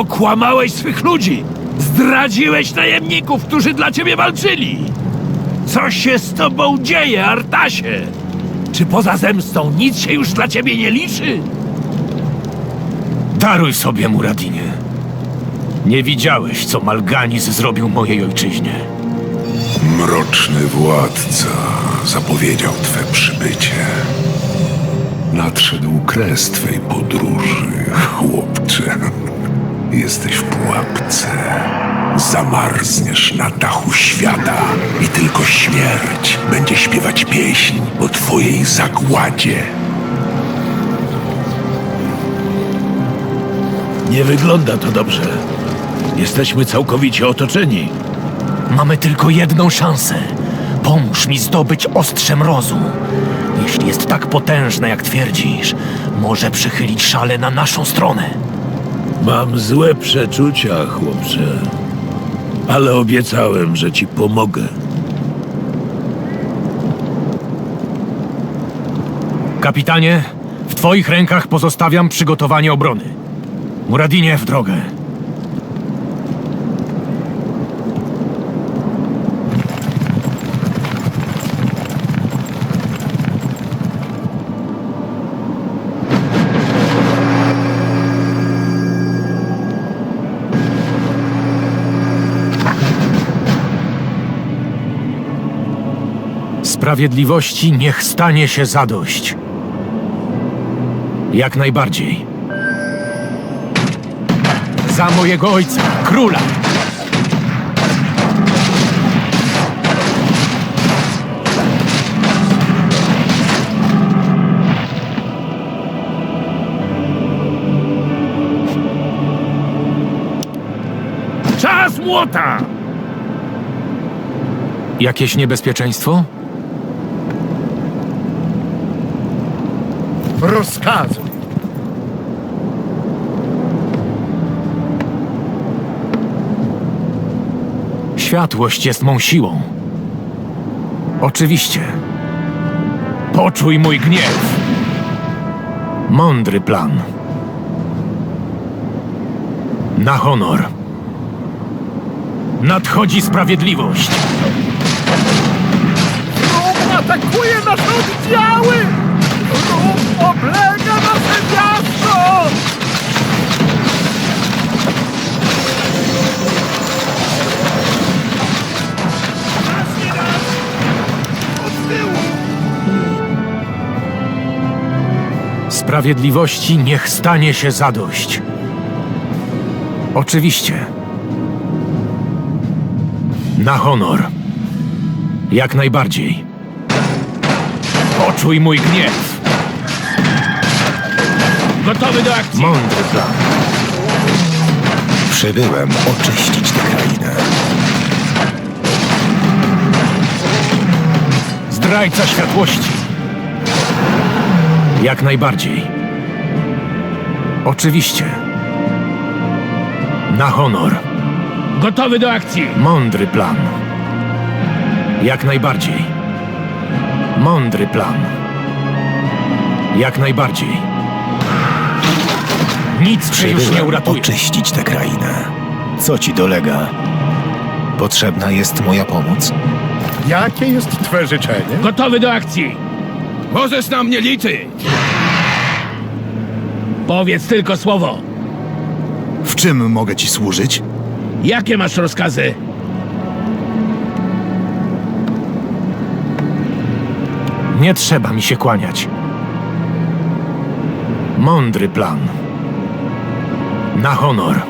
Okłamałeś swych ludzi! Zdradziłeś najemników, którzy dla ciebie walczyli! Co się z tobą dzieje, Artasie? Czy poza zemstą nic się już dla ciebie nie liczy? Daruj sobie, Muradinie. Nie widziałeś, co Malganis zrobił mojej ojczyźnie. Mroczny władca zapowiedział twe przybycie. Nadszedł kres twej podróży, chłopcze. Jesteś w pułapce. Zamarzniesz na dachu świata i tylko śmierć będzie śpiewać pieśń o twojej zagładzie. Nie wygląda to dobrze. Jesteśmy całkowicie otoczeni. Mamy tylko jedną szansę. Pomóż mi zdobyć ostrze mrozu. Jeśli jest tak potężne, jak twierdzisz, może przechylić szale na naszą stronę. Mam złe przeczucia, chłopcze. Ale obiecałem, że ci pomogę. Kapitanie, w twoich rękach pozostawiam przygotowanie obrony. Muradinie, w drogę. Sprawiedliwości niech stanie się zadość. Jak najbardziej. Za mojego ojca, króla! Czas młota! Jakieś niebezpieczeństwo? Rozkazu. Światłość jest mą siłą. Oczywiście. Poczuj mój gniew. Mądry plan. Na honor. Nadchodzi sprawiedliwość. Atakuje nasze oddziały! Oblega nasze miasto! Sprawiedliwości niech stanie się zadość. Oczywiście. Na honor. Jak najbardziej. Poczuj mój gniew. Gotowy do akcji! Mądry plan. Przybyłem oczyścić tę krainę. Zdrajca światłości. Jak najbardziej. Oczywiście. Na honor. Gotowy do akcji! Mądry plan. Jak najbardziej. Mądry plan. Jak najbardziej. Nic cię już nie uratuje. oczyścić tę krainę. Co ci dolega? Potrzebna jest moja pomoc? Jakie jest twe życzenie? Gotowy do akcji! Możesz na mnie liczyć! Powiedz tylko słowo. W czym mogę ci służyć? Jakie masz rozkazy? Nie trzeba mi się kłaniać. Mądry plan. Na honor.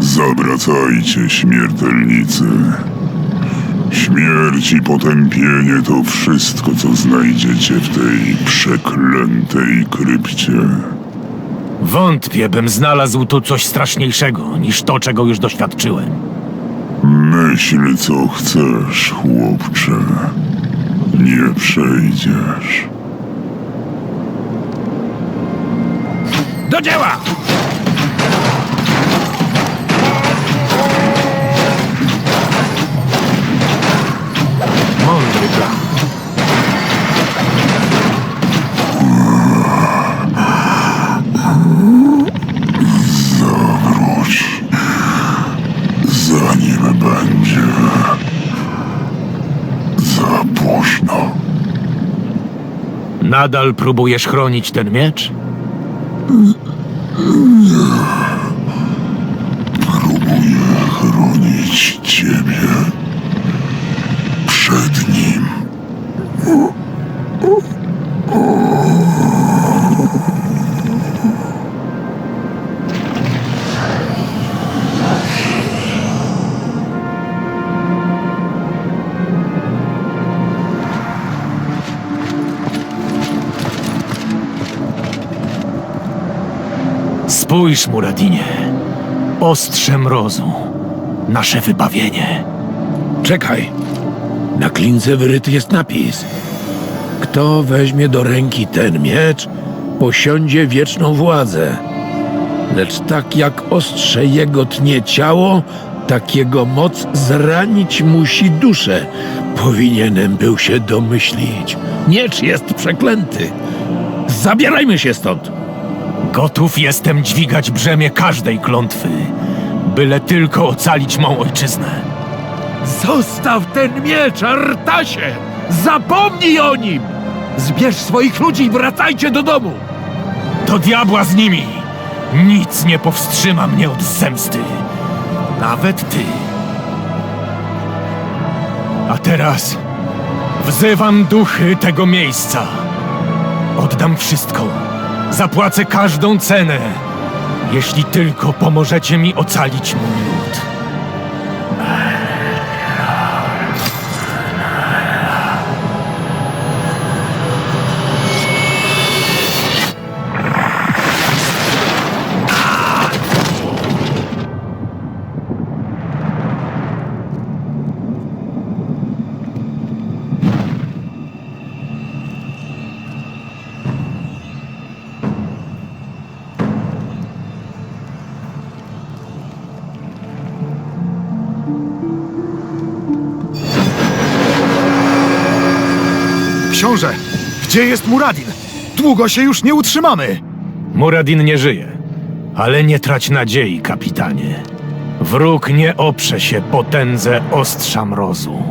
Zawracajcie, śmiertelnicy. Śmierć i potępienie to wszystko, co znajdziecie w tej przeklętej krypcie. Wątpię, bym znalazł tu coś straszniejszego niż to, czego już doświadczyłem. Myśl, co chcesz, chłopcze. Nie przejdziesz. Do dzieła! Mądry plan. Zawróć, zanim będzie za późno. Nadal próbujesz chronić ten miecz? Spójrz, Muradinie. Ostrze mrozu. Nasze wybawienie. Czekaj. Na klince wyryty jest napis. Kto weźmie do ręki ten miecz, posiądzie wieczną władzę. Lecz tak jak ostrze jego tnie ciało, tak jego moc zranić musi duszę. Powinienem był się domyślić. Miecz jest przeklęty. Zabierajmy się stąd. Gotów jestem dźwigać brzemię każdej klątwy, byle tylko ocalić mą ojczyznę. Zostaw ten miecz, Artasie! Zapomnij o nim! Zbierz swoich ludzi i wracajcie do domu! Do diabła z nimi! Nic nie powstrzyma mnie od zemsty. Nawet ty. A teraz wzywam duchy tego miejsca. Oddam wszystko. Zapłacę każdą cenę, jeśli tylko pomożecie mi ocalić mój Książę, gdzie jest Muradin? Długo się już nie utrzymamy. Muradin nie żyje, ale nie trać nadziei, kapitanie. Wróg nie oprze się potędze ostrza mrozu.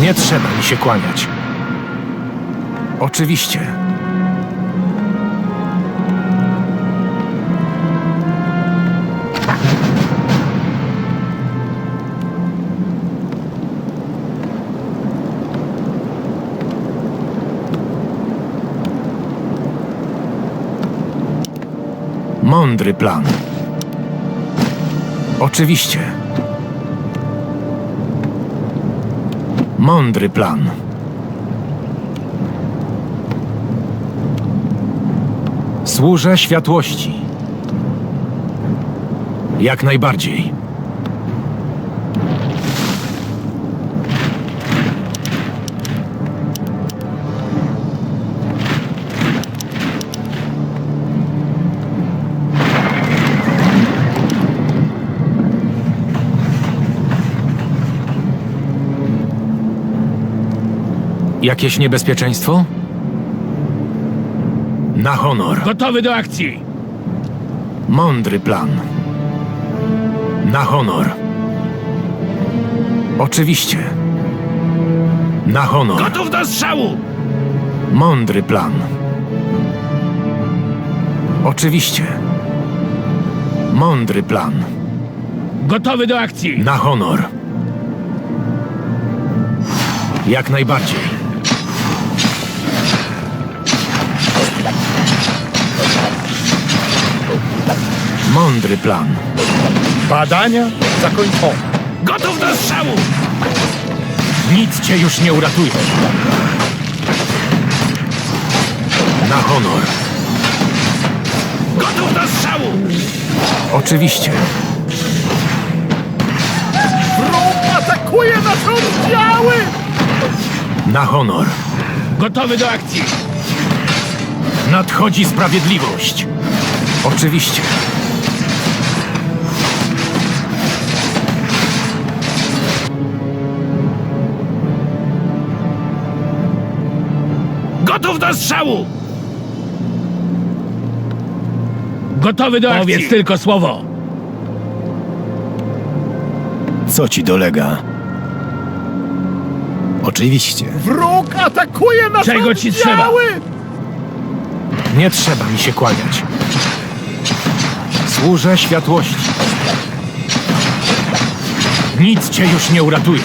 Nie trzeba mi się kłaniać. Oczywiście. Mądry plan. Oczywiście. Mądry plan. Służę światłości. Jak najbardziej. Jakieś niebezpieczeństwo? Na honor. Gotowy do akcji! Mądry plan. Na honor. Oczywiście. Na honor. Gotów do strzału! Mądry plan. Oczywiście. Mądry plan. Gotowy do akcji! Na honor. Jak najbardziej. Mądry plan. Badania zakończone. Gotów do strzału! Nic cię już nie uratuje. Na honor. Gotów do strzału! Oczywiście. Wróg atakuje nasze oddziały! Na honor. Gotowy do akcji! Nadchodzi sprawiedliwość. Oczywiście. Gotów do strzału! Gotowy do akcji! Powiedz tylko słowo! Co ci dolega? Oczywiście. Wróg atakuje nasze Czego ci oddziały! Nie trzeba mi się kłaniać. Służę światłości. Nic cię już nie uratuje.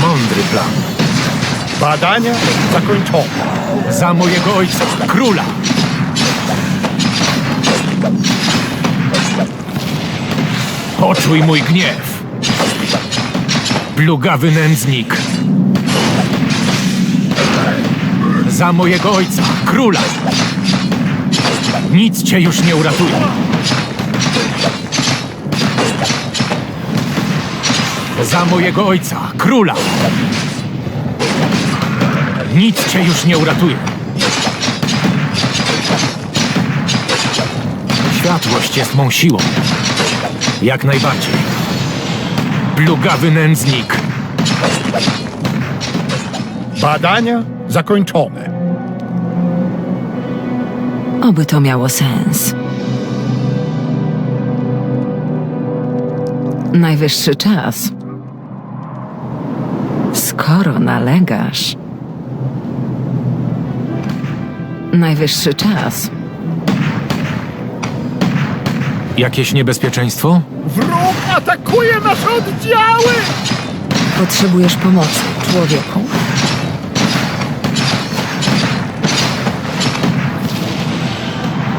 Mądry plan. Badania zakończone. Za mojego ojca, króla. Poczuj mój gniew. Plugawy nędznik. Za mojego ojca, króla. Nic cię już nie uratuje. Za mojego ojca, króla. Nic cię już nie uratuje. Światłość jest mą siłą. Jak najbardziej. Plugawy nędznik. Badania zakończone. Oby to miało sens. Najwyższy czas. Skoro nalegasz. Najwyższy czas. Jakieś niebezpieczeństwo? Wróg atakuje nasze oddziały! Potrzebujesz pomocy, człowieku.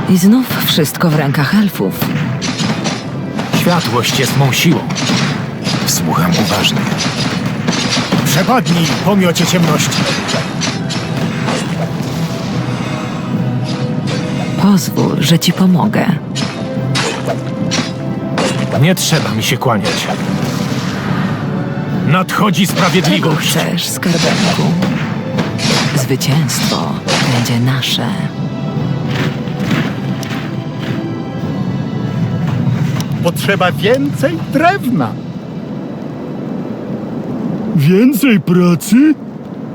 I znów wszystko w rękach elfów. Światłość jest mą siłą. Słucham uważnie. Przepadnij, pomiocie ciemności. Pozwól, że ci pomogę. Nie trzeba mi się kłaniać. Nadchodzi Czego sprawiedliwość. chcesz, skarbenku? Zwycięstwo będzie nasze. Potrzeba więcej drewna. Więcej pracy?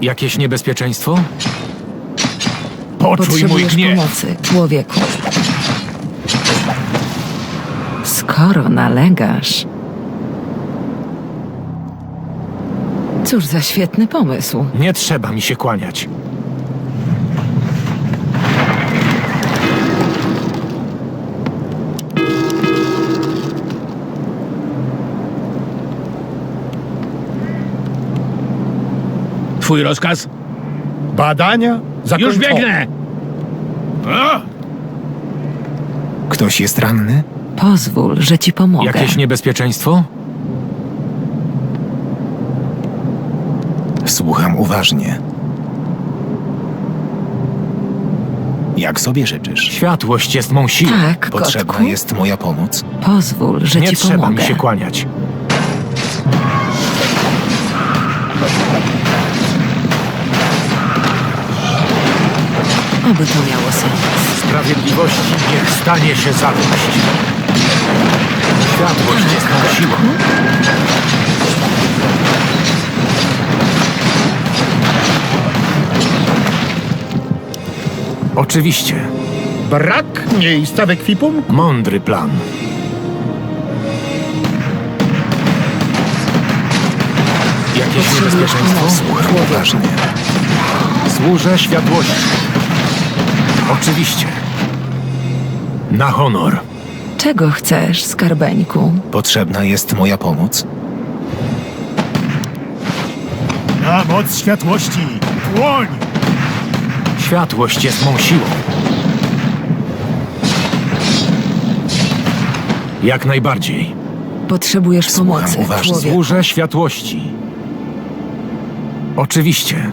Jakieś niebezpieczeństwo? Poczuj mój Potrzebujesz gniew. pomocy, człowieku. Skoro nalegasz. Cóż za świetny pomysł. Nie trzeba mi się kłaniać. Twój rozkaz? Badania zakończone. Już biegnę! O! Ktoś jest ranny? Pozwól, że ci pomogę. Jakieś niebezpieczeństwo? Słucham uważnie. Jak sobie życzysz? Światłość jest mą siłą. Tak, Potrzebna kotku. jest moja pomoc? Pozwól, że Nie ci trzeba pomogę. mi się kłaniać. Oby to miało sens. Sprawiedliwości niech stanie się zadość. Światłość jest mą siłą. Oczywiście. Brak miejsca w ekwipunku. Mądry plan. Jakieś Potrzebujesz niebezpieczeństwo? pomocy, człowieku. uważnie. Służę światłości. Oczywiście. Na honor. Czego chcesz, skarbeńku? Potrzebna jest moja pomoc? Na moc światłości! Płoń! Światłość jest mą siłą. Jak najbardziej. Potrzebujesz Słucham pomocy, uważnie. człowieku. Służę światłości. Oczywiście.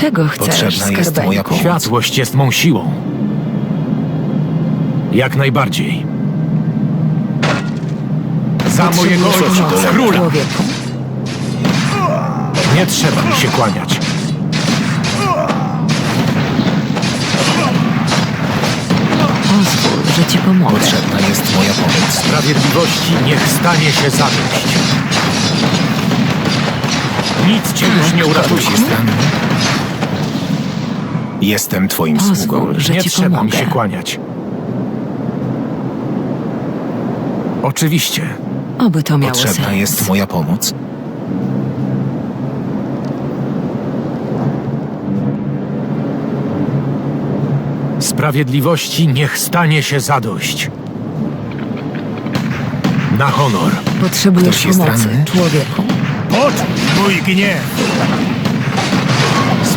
Czego chcesz, Potrzebna jest skarbeńku? moja pomoc. Światłość jest mą siłą. Jak najbardziej. Za mojego Potrzebujesz ojca, pomocy, króla. człowieku. Nie trzeba mi się kłaniać. Pozwól, że ci pomogę. Potrzebna jest moja pomoc. Sprawiedliwości niech stanie się zadość. Nic cię już nie uratuje. Ktoś jest ranny? Jestem twoim sługą. Pozwól, że Nie ci trzeba mi pomogę. się kłaniać. Oczywiście. Oby to miało Potrzebna sens. jest moja pomoc? Sprawiedliwości niech stanie się zadość. Na honor. Potrzebujesz Ktoś jest pomocy, ranny? człowieku. Pod mój gniew!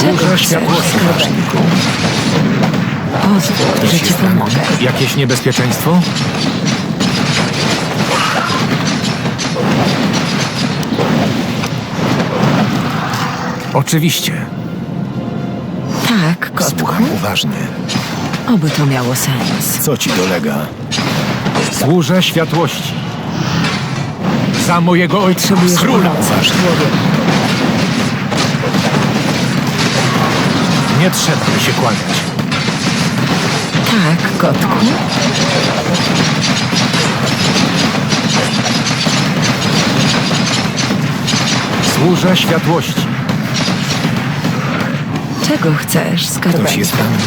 Czego Służę chcesz? Pozwól, że ci pomogę. Jakieś niebezpieczeństwo? Oczywiście. Tak, kotku. Słucham uważnie. Oby to miało sens. Co ci dolega? Służę światłości. Za mojego ojca, Potrzebujesz króla. pomocy. Nie trzeba mi się kłaniać. Tak, kotku. Służę światłości. Czego chcesz, Ktoś skarbeńku? jest ranny?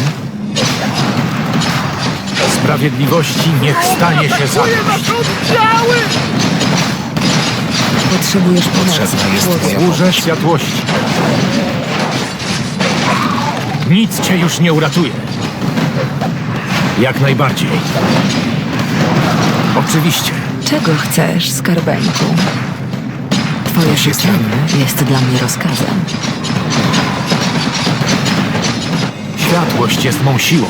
Sprawiedliwości niech stanie się zadość. Potrzebujesz pomocy, Potrzebna jest człowieku. Służę światłości. Nic cię już nie uratuje. Jak najbardziej. Oczywiście. Czego chcesz, skarbeńku? Twoje jest życzenie jest dla mnie rozkazem. Światłość jest mą siłą.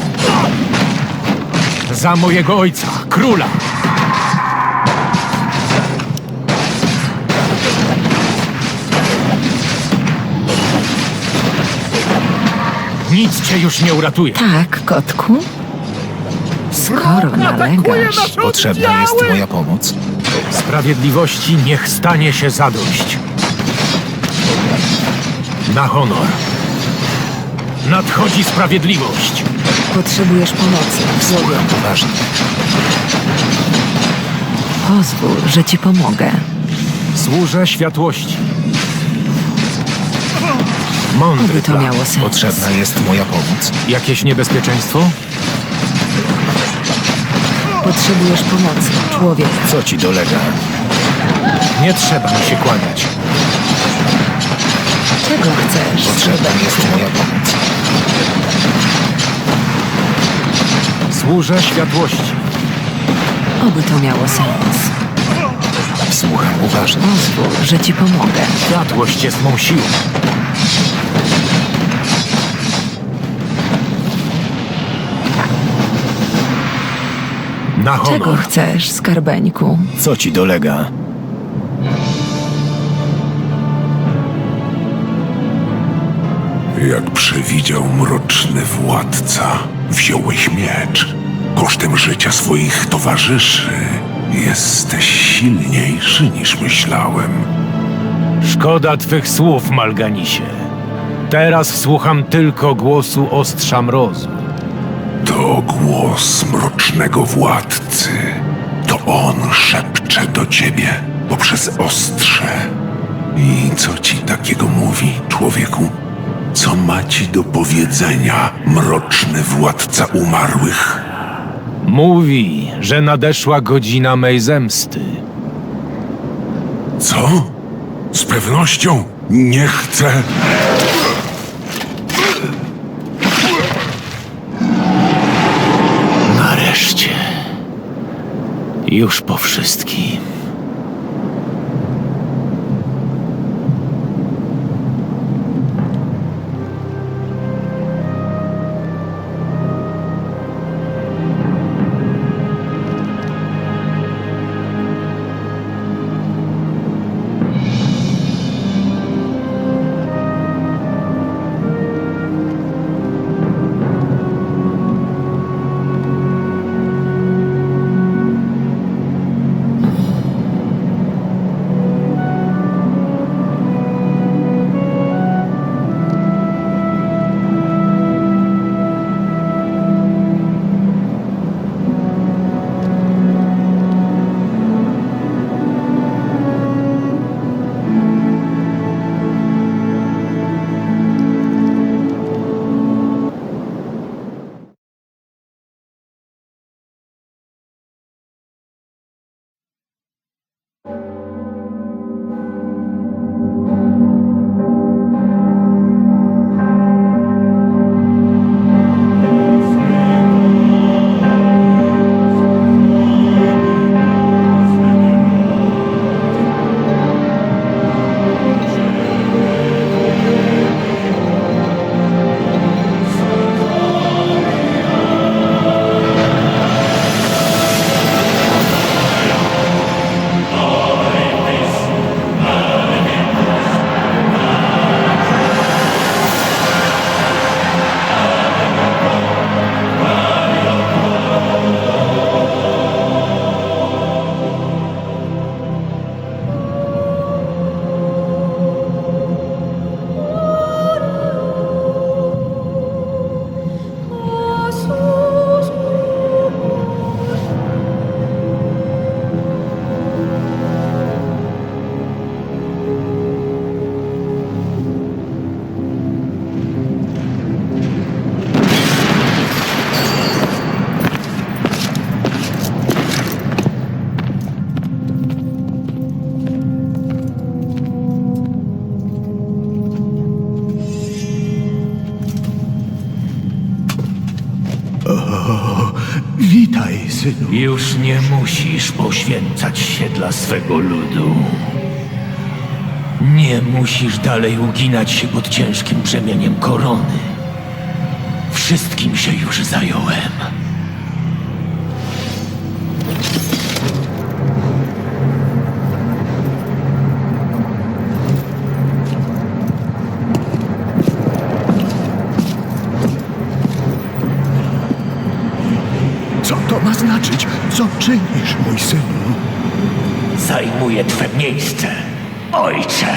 Za mojego ojca, króla. Nic cię już nie uratuje. Tak, kotku? Skoro nalegasz, Potrzebna jest moja pomoc? Sprawiedliwości niech stanie się zadość. Na honor. Nadchodzi sprawiedliwość. potrzebujesz pomocy. Słucham uważnie. Pozwól, że ci pomogę. Służę światłości. Mądry Oby to plan. miało sens. Potrzebna jest moja pomoc? Jakieś niebezpieczeństwo? Potrzebujesz pomocy, człowieku. Co ci dolega? Nie trzeba mi się kłaniać. Czego chcesz, Potrzebna jest moja pomoc. Służę światłości. Oby to miało sens. Słucham uważnie. Pozwól, że ci pomogę. Światłość jest mą siłą. Na Czego honor. chcesz, skarbeńku? Co ci dolega? Jak przewidział mroczny władca, wziąłeś miecz. Kosztem życia swoich towarzyszy jesteś silniejszy niż myślałem. Szkoda twych słów, Malganisie. Teraz słucham tylko głosu ostrza mrozu. To głos mrocznego władcy. To on szepcze do ciebie poprzez ostrze. I co ci takiego mówi, człowieku? Co ma ci do powiedzenia mroczny władca umarłych? Mówi, że nadeszła godzina mej zemsty. Co? Z pewnością nie chcę. Już po wszystkim. Witaj, synu. Już nie musisz poświęcać się dla swego ludu. Nie musisz dalej uginać się pod ciężkim brzemieniem korony. Wszystkim się już zająłem. Znaczyć? Co czynisz, mój synu? Zajmuję twe miejsce, ojcze.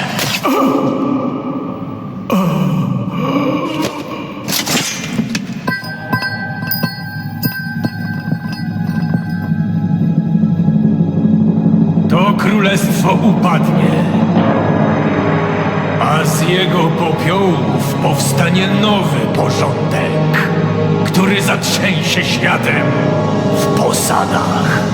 To królestwo upadnie, a z jego popiołów powstanie nowy porządek, który zatrzęsie światem w posadach.